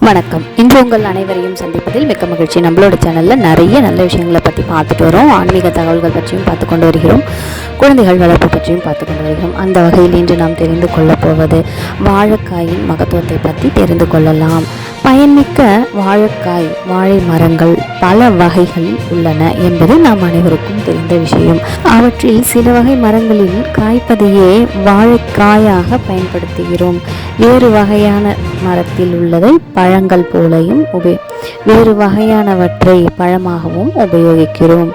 வணக்கம். இன்று உங்கள் அனைவரையும் சந்திப்பதில் மிக்க மகிழ்ச்சி. நம்மளோட சேனலில் நிறைய நல்ல விஷயங்களை பற்றி பார்த்துட்டு வரோம். ஆன்மீக தகவல்கள் பற்றியும் பார்த்து கொண்டு வருகிறோம். குழந்தைகள் வளர்ப்பு பற்றியும் பார்த்து கொண்டு வருகிறோம். அந்த வகையில் இன்று நாம் தெரிந்து கொள்ளப் போவது வாழைக்காயின் மகத்துவத்தை பற்றி தெரிந்து கொள்ளலாம். பயன்மிக்க வாழைக்காய் வாழை மரங்கள் பல வகைகளில் உள்ளன என்பது நாம் அனைவருக்கும் தெரிந்த விஷயம். அவற்றில் சில வகை மரங்களில் காய்ப்பதையே வாழைக்காயாக பயன்படுத்துகிறோம். வேறு வகையான மரத்தில் உள்ளதை பழங்கள் போலையும் உபயோ வேறு வகையானவற்றை பழமாகவும் உபயோகிக்கிறோம்.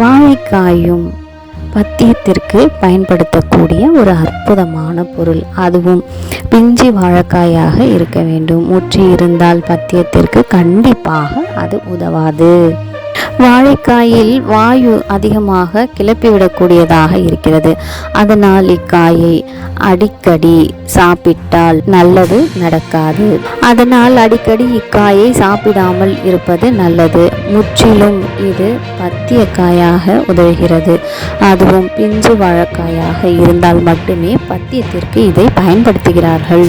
வாழைக்காயும் பத்தியத்திற்கு பயன்படுத்தக்கூடிய ஒரு அற்புதமான பொருள் அதுவும் பிஞ்சி வாழைக்காயாக இருக்க வேண்டும். முற்றி இருந்தால் பத்தியத்திற்கு கண்டிப்பாக அது உதவாது. வாழைக்காயில் வாயு அதிகமாக கிளப்பிவிடக்கூடியதாக இருக்கிறது. அதனால் இக்காயை அடிக்கடி சாப்பிட்டால் நல்லது நடக்காது. அதனால் அடிக்கடி இக்காயை சாப்பிடாமல் இருப்பது நல்லது. முற்றிலும் இது பத்திய காயாக உதவுகிறது. அதுவும் பிஞ்சு வாழைக்காயாக இருந்தால் மட்டுமே பத்தியத்திற்கு இதை பயன்படுத்துகிறார்கள்.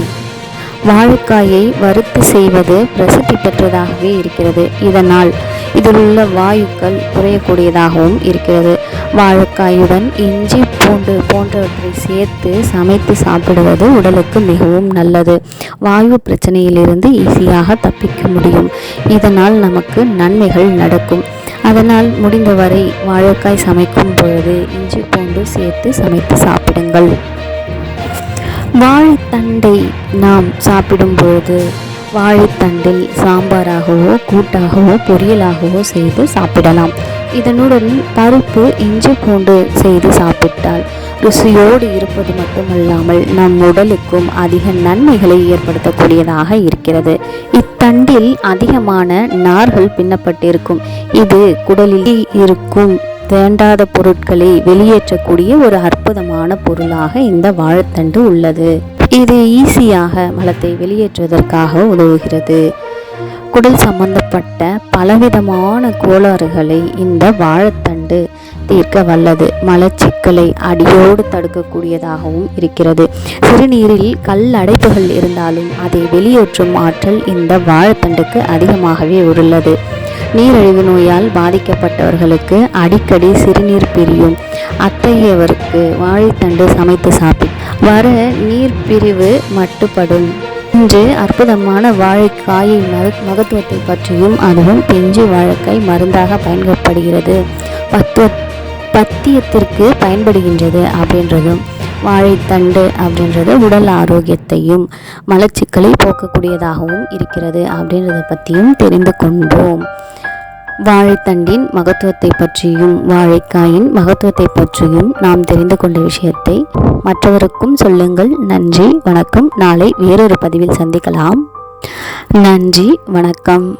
வாழைக்காயை வறுத்து செய்வது பிரசித்தி பெற்றதாகவே இருக்கிறது. இதனால் இதில் உள்ள வாயுக்கள் குறையக்கூடியதாகவும் இருக்கிறது. வாழைக்காயுடன் இஞ்சி பூண்டு போன்றவற்றை சேர்த்து சமைத்து சாப்பிடுவது உடலுக்கு மிகவும் நல்லது. வாயு பிரச்சனையிலிருந்து ஈஸியாக தப்பிக்க முடியும். இதனால் நமக்கு நன்மைகள் நடக்கும். அதனால் முடிந்தவரை வாழைக்காய் சமைக்கும் பொழுது இஞ்சி பூண்டு சேர்த்து சமைத்து சாப்பிடுங்கள். வாழைத்தண்டை நாம் சாப்பிடும்போது வாழைத்தண்டில் சாம்பாராகவோ கூட்டாகவோ பொரியலாகவோ செய்து சாப்பிடலாம். இதனுடன் பருப்பு இஞ்சி பூண்டு செய்து சாப்பிட்டால் ருசியோடு இருப்பது மட்டுமல்லாமல் நம் உடலுக்கும் அதிக நன்மைகளை ஏற்படுத்தக்கூடியதாக இருக்கிறது. இத்தண்டில் அதிகமான நார்கள் பின்னப்பட்டிருக்கும். இது குடலில் இருக்கும் வேண்டாத பொருட்களை வெளியேற்றக்கூடிய ஒரு அற்புதமான பொருளாக இந்த வாழைத்தண்டு உள்ளது. இது ஈஸியாக மலத்தை வெளியேற்றுவதற்காக உதவுகிறது. குடல் சம்பந்தப்பட்ட பலவிதமான கோளாறுகளை இந்த வாழைத்தண்டு தீர்க்க வல்லது. மலச்சிக்கலை அடியோடு தடுக்கக்கூடியதாகவும் இருக்கிறது. சிறுநீரில் கல் அடைப்புகள் இருந்தாலும் அதை வெளியேற்றும் ஆற்றல் இந்த வாழைத்தண்டுக்கு அதிகமாகவே உள்ளது. நீரிழிவு நோயால் பாதிக்கப்பட்டவர்களுக்கு அடிக்கடி சிறுநீர் பிரியும். அத்தகையவருக்கு வாழைத்தண்டு சமைத்து சாப்பிட்டு வர நீர் பிரிவு மட்டுப்படும். இன்று அற்புதமான வாழைக்காயின் மகத்துவத்தை பற்றியும் அதுவும் பிஞ்சு வாழைக்காய் மருந்தாக பயன்படுகிறது பத்துவ பத்தியத்திற்கு பயன்படுகின்றது அப்படின்றதும் வாழைத்தண்டு அப்படின்றது உடல் ஆரோக்கியத்தையும் மலச்சிக்கலை போக்கக்கூடியதாகவும் இருக்கிறது அப்படின்றத பற்றியும் தெரிந்து கொண்டோம் வாழைத்தண்டின் மகத்துவத்தை பற்றியும் வாழைக்காயின் மகத்துவத்தை பற்றியும் நாம் தெரிந்து கொண்ட விஷயத்தை மற்றவருக்கும் சொல்லுங்கள். நன்றி வணக்கம். நாளை வேறொரு பதிவில் சந்திக்கலாம். நன்றி வணக்கம்.